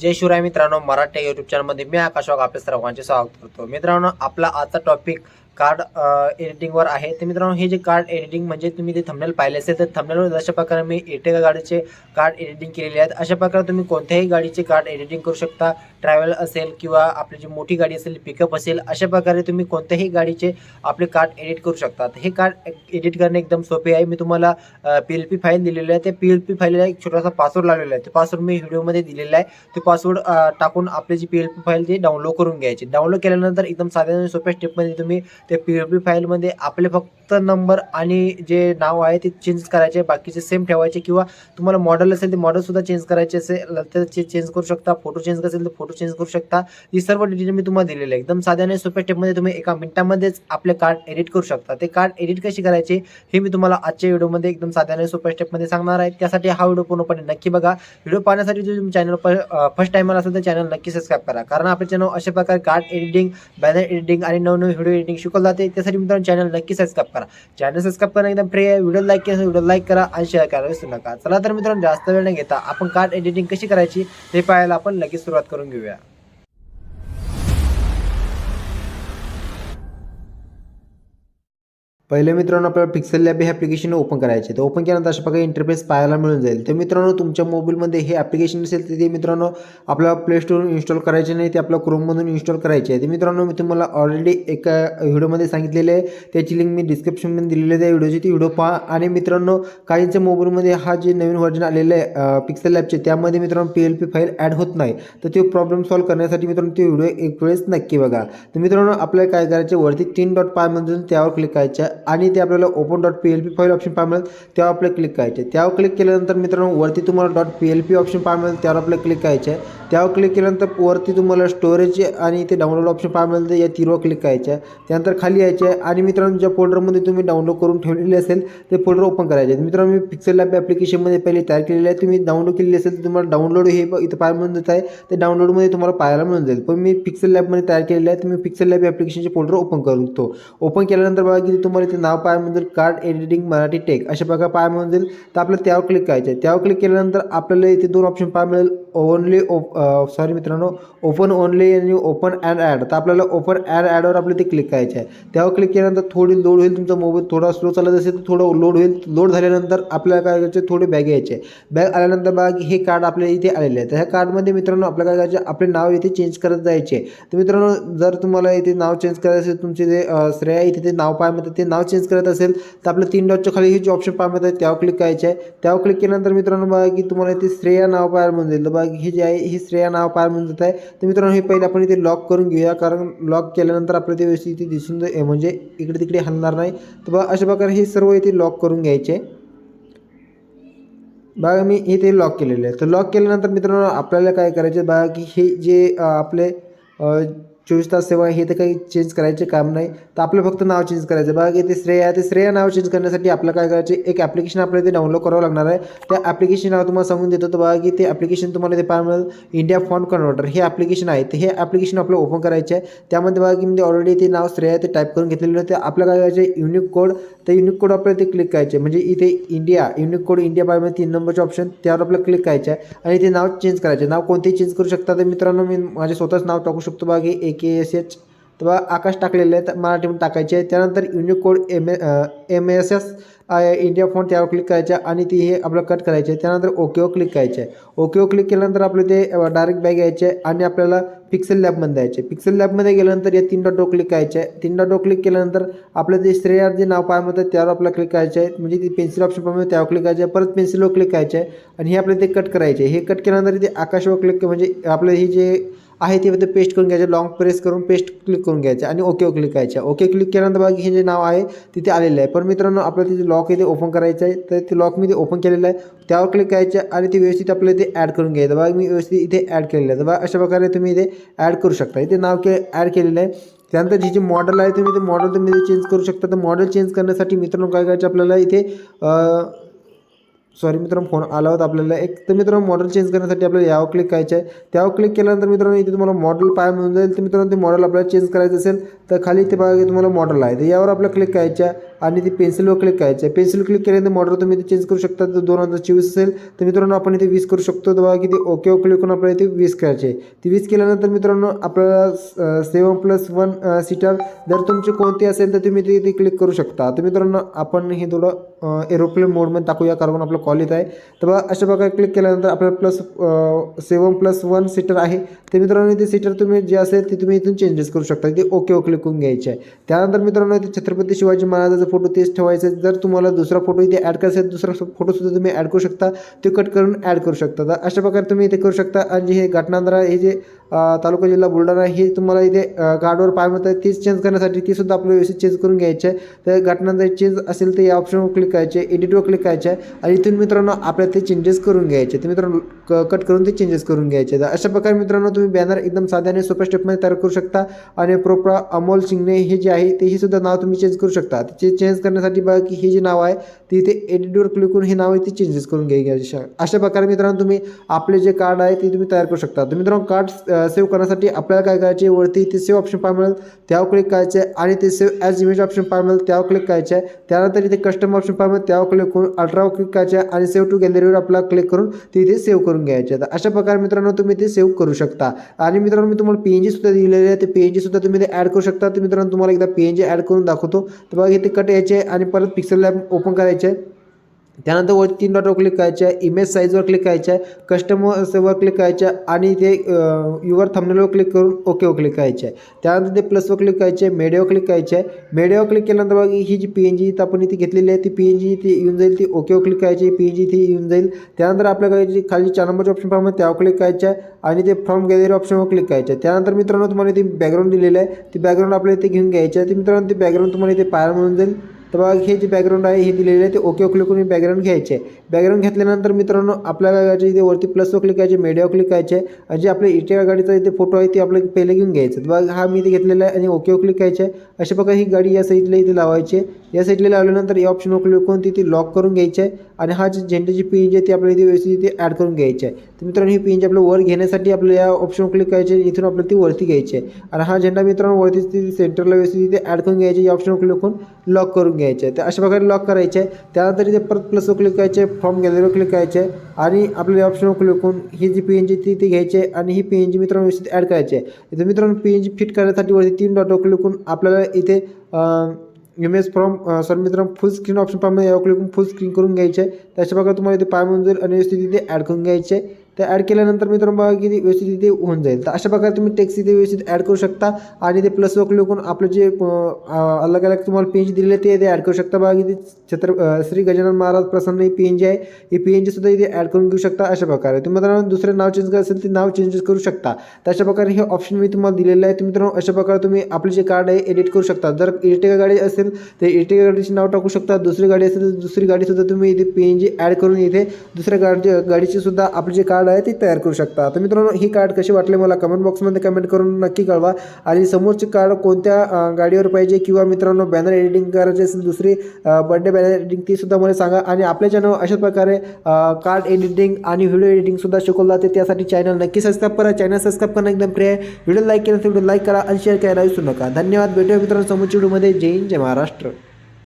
जय शिवराय मित्रांनो मराठी युट्यूब चॅनलमध्ये मी आकाश वाघ आपल्या सर्वांचे स्वागत करतो. मित्रांनो आपला आजचा टॉपिक कार्ड एडिटिंगवर आहे. तर मित्रांनो हे जे कार्ड एडिटिंग म्हणजे तुम्ही ते थंबनेल पाहिले असेल तर थंबनेलवर अशा प्रकारे मी एटेगा गाडीचे कार्ड एडिटिंग केलेले आहेत. अशा प्रकारे तुम्ही कोणत्याही गाडीचे कार्ड एडिटिंग करू शकता. ट्रॅव्हल असेल किंवा आपली जी मोठी गाडी असेल पिकअप असेल अशा प्रकारे तुम्ही कोणत्याही गाडीचे आपले कार्ड एडिट करू शकता. हे कार्ड एडिट करणे एकदम सोपे आहे. मी तुम्हाला पी एल पी फाईल दिलेली आहे. ते पी एल पी फाईलला एक छोटासा पासवर्ड लावलेला आहे. तो पासवर्ड मी व्हिडिओमध्ये दिलेला आहे. तो पासवर्ड टाकून आपली जी पी एल पी फाईल ते डाउनलोड करून घ्यायची. डाउनलोड केल्यानंतर एकदम साध्या सोप्या स्टेपमध्ये तुम्ही ते पी एफ पी फाईलमध्ये आपले फक्त नंबर आणि जे नाव आहे ते चेंज करायचे बाकीचे सेम ठेवायचे किंवा तुम्हाला मॉडेल असेल ते मॉडेलसुद्धा चेंज करायचे असेल तर ते चेंज करू शकता फोटो चेंज असेल तर फोटो चेंज करू शकता. ही सर्व डिटेल मी तुम्हाला दिलेलं आहे. एकदम साध्या आणि सोप्या स्टेपमध्ये तुम्ही एका मिनिटामध्येच आपले कार्ड एडिट करू शकता. ते कार्ड एडिट कशी करायचे हे मी तुम्हाला आजच्या व्हिडिओमध्ये एकदम साध्या आणि सोप्या स्टेपमध्ये सांगणार आहे. त्यासाठी हा व्हिडिओ पूर्णपणे नक्की बघा. व्हिडिओ पाहण्यासाठी जो तुम्ही चॅनल फर्स्ट टाइमर असेल तर चॅनल नक्की सबस्क्राईब करा. कारण आपले चॅनल अशा प्रकारे कार्ड एडिटिंग बॅनर एडिटिंग आणि नवनवीन व्हिडिओ एडिटिंग शिकवलं जाते. त्यासाठी मित्रांनो चॅनल नक्की सबस्क्राईब करा. चॅनल सबस्क्राईब करणं एकदम फ्री आहे. व्हिडिओ लाईक केला व्हिडिओ लाईक करा आणि शेअर करायला विसरू नका. चला तर मित्रांनो जास्त वेळ न घेता आपण कार्ड एडिटिंग कशी करायची हे पाहायला आपण लगेच सुरुवात करून घेऊया. पहिले मित्रांनो आपल्याला पिक्सेल लॅब हे ॲप्लिकेशन ओपन करायचे. तर ओपन केल्यानंतर अशा प्रकारे इंटरफेस पाहायला मिळून जाईल. तर मित्रांनो तुमच्या मोबाईलमध्ये हे ॲप्लिकेशन असेल तर ते मित्रांनो आपल्याला प्ले स्टोर इन्स्टॉल करायचे नाही ते आपल्या क्रोममधून इन्स्टॉल करायचे आहे. ते मित्रांनो मी तुम्हाला ऑलरेडी एका व्हिडिओमध्ये सांगितलेले आहे. त्याची लिंक मी डिस्क्रिप्शनमध्ये दिलेली आहे त्या व्हिडिओची. ती व्हिडिओ पहा. आणि मित्रांनो काहींच्या मोबाईलमध्ये हा जे नवीन व्हर्जन आलेलं आहे पिक्सेल लॅबचे त्यामध्ये मित्रांनो P L P file add होत नाही. तर ते प्रॉब्लेम सॉल्व्ह करण्यासाठी मित्रांनो ते व्हिडिओ एक वेळेस नक्की बघा. तर मित्रांनो आपल्याला काय करायचे वरती तीन डॉट पायमधून त्यावर क्लिक करायचं आणि ते आपल्याला open dot P L P file option पाहा मिळेल. त्यावर आपल्याला क्लिक करायचे त्यावर क्लिक केल्यानंतर मित्रांनो वरती तुम्हाला dot P L P option पाहा मिळेल. त्यावर आपल्याला क्लिक करायचे आहे त्यावर क्लिक केल्यानंतर वरती तुम्हाला स्टोरेज आणि ते डाउनलोड ऑप्शन पाहा मिळतं. तर या तिरवर क्लिक करायच्या. त्यानंतर खाली यायचे. आहे आणि मित्रांनो ज्या फोल्डरमध्ये तुम्ही डाउनलोड करून ठेवलेले असेल ते फोल्डर ओपन करायचे. मित्रांनो मी पिक्सेल लॅब ॲप्लिकेशनमध्ये पहिले तयार केलेले आहे. तुम्ही डाउनलोड केलेली असेल तर तुम्हाला डाउनलोड हे इथं पाहायला मिळून जात आहे. ते डाउनलोडमध्ये तुम्हाला पाहायला मिळून जाईल. पण मी पिक्सेल लॅबमध्ये तयार केलेले आहे. तुम्ही पिक्सेल लॅब ॲप्लिकेशनचे फोल्डर ओपन करू तो ओपन केल्यानंतर बघा की तुम्हाला ते नाव पाहायला मिळून जाईल. कार्ड एडिटिंग मराठी टेक अशा प्रकारे पाहायला मिळून जाईल. तर आपल्याला त्यावर क्लिक करायचं आहे. त्यावर क्लिक केल्यानंतर आपल्याला इथे दोन ऑप्शन पाहायला मिळेल. ओनली ओप सॉरी मित्रांनो ओपन ओनली आणि ओपन अँड ॲड तर आपल्याला ओपन अँड ॲडवर आपल्याला ते क्लिक करायचं आहे. त्यावर क्लिक केल्यानंतर थोडी लोड होईल तुमचा मोबाईल थोडा स्लो चालत असेल तर थोडं लोड होईल. लोड झाल्यानंतर आपल्याला काय करायचं थोडे बॅग यायचे बॅग आल्यानंतर बघा की हे कार्ड आपल्या इथे आलेले आहे तर ह्या कार्डमध्ये मित्रांनो आपल्याला काय करायचे आपले नाव इथे चेंज करत जायचे तर मित्रांनो जर तुम्हाला इथे नाव चेंज करायचं असेल तुमचे जे श्रेया इथे ते नाव पाहायला मिळतं. ते नाव चेंज करत असेल तर आपलं तीन डॉटच्या खाली हे जे ऑप्शन पाहायला आहे त्यावर क्लिक करायचे आहे. त्यावर क्लिक केल्यानंतर मित्रांनो बघा की तुम्हाला इथे श्रेया नाव पाहायला म्हणून जाईल. बघा हे जे आहे हे श्रेया नाव पार म्हणून जात आहे. तर मित्रांनो हे पहिले आपण इथे लॉक करून घेऊया. कारण लॉक केल्यानंतर आपल्याला ते व्यवस्थित इथे दिसून म्हणजे इकडे तिकडे हलणार नाही. तर बघा अशा प्रकारे हे सर्व इथे लॉक करून घ्यायचे. बघा मी इथे लॉक केलेले आहे. तर लॉक केल्यानंतर मित्रांनो आपल्याला काय करायचे बघा की हे जे आपले चोवीस तास सेवा हे तर काही चेंज करायचे काम नाही. तर आपलं फक्त नाव चेंज करायचं. बघा की ते श्रेय आहे ते श्रेया नाव चेंज करण्यासाठी आपल्याला काय करायचे? एक ॲप्लिकेशन आपल्याला ते डाउनलोड करावं लागणार आहे. त्या ॲप्लिकेशन नाव तुम्हाला सांगून देतो. तर बघा की ते ॲप्लिकेशन तुम्हाला ते पाहायला मिळेल. इंडिया फॉर्म कन्व्हर्टर हे ॲप्लिकेशन आहे. तर हे ॲप्लिकेशन आपलं ओपन करायचे आहे. त्यामध्ये बघा की म्हणजे ऑलरेडी ते नाव श्रेया आहे ते टाईप करून घेतलेलं ते आपलं काय करायचे युनिक कोड तर युनिक कोड आपल्याला ते क्लिक करायचे म्हणजे इथे इंडिया युनिक कोड इंडिया बायमध्ये तीन नंबरचे ऑप्शन त्यावर आपल्याला क्लिक करायचं आहे आणि ते नाव चेंज करायचे नाव कोणतेही चेंज करू शकता. तर मित्रांनो मी माझे स्वतःच नाव टाकू शकतो. बघा की ए के एस एच तर बघा आकाश टाकलेले आहे तर मराठीमध्ये टाकायचे आहे त्यानंतर unique code M A M S S India phone त्यावर क्लिक करायचे आणि ती हे आपलं कट करायचे. आहे त्यानंतर ओकेवर क्लिक करायचे. आहे ओकेवर क्लिक केल्यानंतर आपलं ते डायरेक्ट बॅग यायचे आहे आणि आपल्याला पिक्सेल लॅबमध्ये यायचे पिक्सेल लॅबमध्ये गेल्यानंतर या तीन डॉटो क्लिक करायचे. आहे तीन डॉटो क्लिक केल्यानंतर आपलं जे श्रेया जे नाव पाय मिळतं त्यावर आपल्याला क्लिक करायचे. आहे म्हणजे ती पेन्सिल ऑप्शन पाहिजे त्यावर क्लिक करायचे. आहे परत पेन्सिलवर क्लिक करायचे आहे आणि हे आपलं ते कट करायचे. हे कट केल्यानंतर ते आकाशवर क्लिक म्हणजे आपलं हे जे आहे ते फक्त पेस्ट करून घ्यायचे लॉंग प्रेस करून पेस्ट क्लिक करून घ्यायचे आणि ओके क्लिक करायचे. ओके क्लिक केल्यानंतर बघा हे जे नाव आहे तिथे आलेलं आहे. पण मित्रांनो आपल्याला तिथे लॉक इथे ओपन करायचं आहे. तर ते लॉक मी ते ओपन केलेलं आहे. त्यावर क्लिक करायचं आणि ते व्यवस्थित आपल्याला इथे ॲड करून घ्यायचं. बघा मी व्यवस्थित इथे ॲड केलेलं आहे. तर बघा अशा प्रकारे तुम्ही इथे ॲड करू शकता. इथे नाव के ॲड केलेलं आहे. त्यानंतर जी जे मॉडेल आहे तुम्ही ते मॉडेल तुम्ही चेंज करू शकता. तर मॉडेल चेंज करण्यासाठी मित्रांनो काय करायचं आपल्याला इथे सॉरी मित्रांनो फोन आला होता आपल्याला. एक तर मित्रांनो मॉडेल चेंज करण्यासाठी आपल्याला यावर क्लिक करायचं आहे त्यावर क्लिक केल्यानंतर मित्रांनो इथे तुम्हाला मॉडेल पाय मिळून जाईल. तर मित्रांनो ते मॉडेल आपल्याला चेंज करायचं असेल तर खाली इथे बघा तुम्हाला मॉडेल आहे. तर यावर आपल्याला क्लिक करायचं आहे आणि ते पेन्सिलवर क्लिक करायचं आहे. पेन्सिल क्लिक केल्यानंतर मॉडल तुम्ही ते चेंज करू शकता. जर दोन हजार चोवीस असेल. तर मित्रांनो आपण इथे वीस करू शकतो. तेव्हा बघा की ते ओके क्लिक करून आपल्याला इथे वीस करायचे आहे. ती वीस केल्यानंतर मित्रांनो आपल्याला सेवन प्लस वन सीटर जर तुमची कोणती असेल तर तुम्ही ते इथे क्लिक करू शकता. तर मित्रांनो आपण हे थोडं एरोप्लेन मोडमध्ये टाकूया कारण आपलं कॉल येत आहे. तर बघा अशा प्रकारे क्लिक केल्यानंतर आपल्याला plus seven plus one seater आहे. ते मित्रांनो ते सीटर तुम्ही जे असेल ते तुम्ही इथून चेंजेस करू शकता. ते ओके ओ क्लिक करून घ्यायचे आहे. त्यानंतर मित्रांनो इथे छत्रपती शिवाजी महाराजाचं फोटो तेच ठेवायचा आहे जर तुम्हाला दुसरा फोटो इथे ॲड करायचा आहे दुसरा फोटोसुद्धा तुम्ही ॲड करू शकता. ते कट करून ॲड करू शकता. तर अशा प्रकारे तुम्ही इथे करू शकता. आणि हे घटनांद्रा हे जे तालुका जिल्हा बुलढाणा हे तुम्हाला इथे गार्डवर कार्डवर पाय मिळतात तीच चेंज करण्यासाठी ती सुद्धा आपल्याला व्यवस्थित चेंज करून घ्यायचे आहे. तर घटनांचा चेंज असेल तर या ऑप्शनवर क्लिक करायचे एडिटवर क्लिक करायचे आहे आणि इथून मित्रांनो आपल्याला ते चेंजेस करून घ्यायचे. तर मित्रांनो कट करून ते चेंजेस करून घ्यायचे. तर अशा प्रकारे मित्रांनो तुम्ही बॅनर एकदम साध्या आणि सोप्या स्टेपमध्ये तयार करू शकता. आणि प्रोपर अमोल शिंगणे हे जे आहे ते हे सुद्धा नाव तुम्ही चेंज करू शकता. ते चेंज करण्यासाठी बघा की हे जे नाव आहे ते इथे एडिटवर क्लिक करून हे नाव आहे चेंजेस करून घ्यायचे अशा प्रकारे मित्रांनो तुम्ही आपले जे कार्ड आहे ते तुम्ही तयार करू शकता. तर मित्रांनो कार्ड सेव्ह करण्यासाठी आपल्याला काय करायचे? वरती इथे सेव्ह ऑप्शन पाहा मिळेल. त्यावर क्लिक करायचे आहे आणि ते सेव्ह ॲज इमेज ऑप्शन पाहा मिळेल. त्यावर क्लिक करायचे. आहे त्यानंतर इथे कस्टम ऑप्शन पाय मिळेल. त्यावर क्लिक करून अल्ट्रावर क्लिक करायचे आहे आणि सेव्ह टू गॅलरीवर आपल्याला क्लिक करून ते इथे सेव्ह करून घ्यायचे. आहे तर अशा प्रकारे मित्रांनो तुम्ही ते सेव्ह करू शकता. आणि मित्रांनो मी तुम्हाला पी एन जी सुद्धा दिलेले आहे. ते पी एन जी सुद्धा तुम्ही ते ॲड करू शकता. तर मित्रांनो तुम्हाला एकदा पी एन जी ॲड करून दाखवतो. तर बघा इथे कट यायचे आणि परत पिक्सल लॅब ओपन करायचे. आहे त्यानंतर वर तीन डॉटवर क्लिक करायचे आहे इमेज साईजवर क्लिक करायचे आहे कस्टमरवर क्लिक करायचे आहे आणि ते युवर थंबनेलवर क्लिक करून ओकेवर क्लिक करायचे आहे त्यानंतर ते प्लसवर क्लिक करायचे आहे मेडियावर क्लिक करायचे आहे मेडियावर क्लिक केल्यानंतर बघा ही जी पी एन जी आपण इथे घेतलेली आहे ती पी एन जी इथे येऊन जाईल ती ओकेवर क्लिक करायची पी एन जी इथे येऊन जाईल त्यानंतर आपल्याकडे जी खाली चार नंबरचे ऑप्शन फॉर्म आहे त्यावर क्लिक करायचे आहे आणि ते फ्रॉम गॅलरी ऑप्शनवर क्लिक करायचे आहे त्यानंतर मित्रांनो तुम्हाला इथे बॅकग्राऊंड दिलेलं आहे ती बॅकग्राऊंड आपल्याला इथे घेऊन घ्यायची आहे ती मित्रांनो ते बॅकग्राऊंड तुम्हाला इथे पाहायला मिळून जाईल तर बघा हे जे बॅकग्राऊंड आहे हे दिलेले आहे ते ओके क्लिक करून बॅकग्राऊंड घ्यायचे. आहे बॅकग्राऊंड घेतल्यानंतर मित्रांनो आपल्याला याच्या इथे वरती प्लसवर क्लिक करायचे मीडियावर क्लिक करायचे. आहे आणि जे आपल्या इटिया गाडीचा इथे फोटो आहे ते आपल्याला पहिले घेऊन घ्यायचं. बघा हा मी इथे घेतलेला आहे आणि ओके क्लिक करायचे. आहे अशा प्रकारे ही गाडी या साईडला इथे लावायची. आहे या साईडला लावल्यानंतर या ऑप्शनवर क्लिक करून तिथे लॉक करून घ्यायचे. आहे आणि हा जी झेंड्याची पेज आहे ती आपल्याला इथे व्यवस्थित इथे ॲड करून घ्यायची आहे. तर मित्रांनो ही पेज आपलं वर घेण्यासाठी आपल्याला या ऑप्शनवर क्लिक करायचे. इथून आपल्याला ती वरती घ्यायची आहे. आणि हा झेंडा मित्रांनो वरती सेंटरला व्यवस्थित इथे ॲड करून घ्यायचे. या ऑप्शनवर क्लिक करून लॉक करून घ्यायचे आहे तर अशा प्रकारे लॉक करायचे आहे त्यानंतर इथे परत प्लसवर क्लिक करायचे फॉर्म गॅलरीवर क्लिक करायचे आहे आणि आपल्याला ऑप्शनवर क्लिक करून ही जी पी एन जी ती ती घ्यायची आहे आणि ही पी एन जी मित्रांनो व्यवस्थित ॲड करायची आहे. इथे मित्रांनो पी एन जी फिट करण्यासाठी वरती तीन डॉटवर क्लिक करून आपल्याला इथे इमेज फ्रॉम सर मित्रांनो फुल स्क्रीन ऑप्शन पाहिजे यावर क्लिक करून फुल स्क्रीन करून घ्यायचे आहे. त्याच्या प्रकारे तुम्हाला इथे पाय मंजूर आणि व्यवस्थित इथे ॲड करून घ्यायचे आहे. त्या ॲड केल्यानंतर मित्रांनो बघा की ते व्यवस्थित इथे होऊन जाईल. तर अशा प्रकारे तुम्ही टेक्स्ट इथे व्यवस्थित ॲड करू शकता आणि ते प्लसवर क्लिक करून आपलं जे अलग अलग तुम्हाला पी एन जी दिलेले ते इथे ॲड करू शकता. बघा की ते छत्र श्री गजानन महाराज प्रसन्न ही पी एन जी आहे. ही पी एन जी सुद्धा इथे ॲड करून घेऊ शकता अशा प्रकारे. तुम्ही मित्रांनो दुसरे नाव चेंज करायचं असेल ते नाव चेंजेस करू शकता. तर अशा प्रकारे हे ऑप्शन मी तुम्हाला दिलेलं आहे. तुम्ही मित्रांनो अशा प्रकारे तुम्ही आपले जे कार्ड आहे एडिट करू शकता. जर इर्टिगा गाडी असेल तर इर्टिगा गाडीचे नाव टाकू शकता. दुसरी गाडी असेल तर दुसरी गाडीसुद्धा तुम्ही इथे पी एन जी ॲड करून इथे दुसऱ्या गाडी गाडीचे सुद्धा आपले जे कार्ड आहे ते तयार करू शकता. तर मित्रांनो ही कार्ड कशी वाटले मला कमेंट बॉक्समध्ये कमेंट करून नक्की कळवा. आणि समोरचे कार्ड कोणत्या गाडीवर पाहिजे किंवा मित्रांनो बॅनर एडिटिंग करायची असेल दुसरी बर्थडे बॅनर एडिटिंग ती सुद्धा मला सांगा. आणि आपल्या चॅनल अशा प्रकारे कार्ड एडिटिंग आणि व्हिडिओ एडिटिंग सुद्धा शिकवलं जाते. त्यासाठी चॅनल नक्की सबस्क्राईब करा. चॅनल सबस्क्राईब करणं एकदम फ्री आहे. व्हिडिओ लाईक केलं तर व्हिडिओ लाईक करा आणि शेअर करायला विसरू नका. धन्यवाद. भेटूया मित्रांनो समोरच्या व्हिडिओमध्ये जय हिंद जय महाराष्ट्र.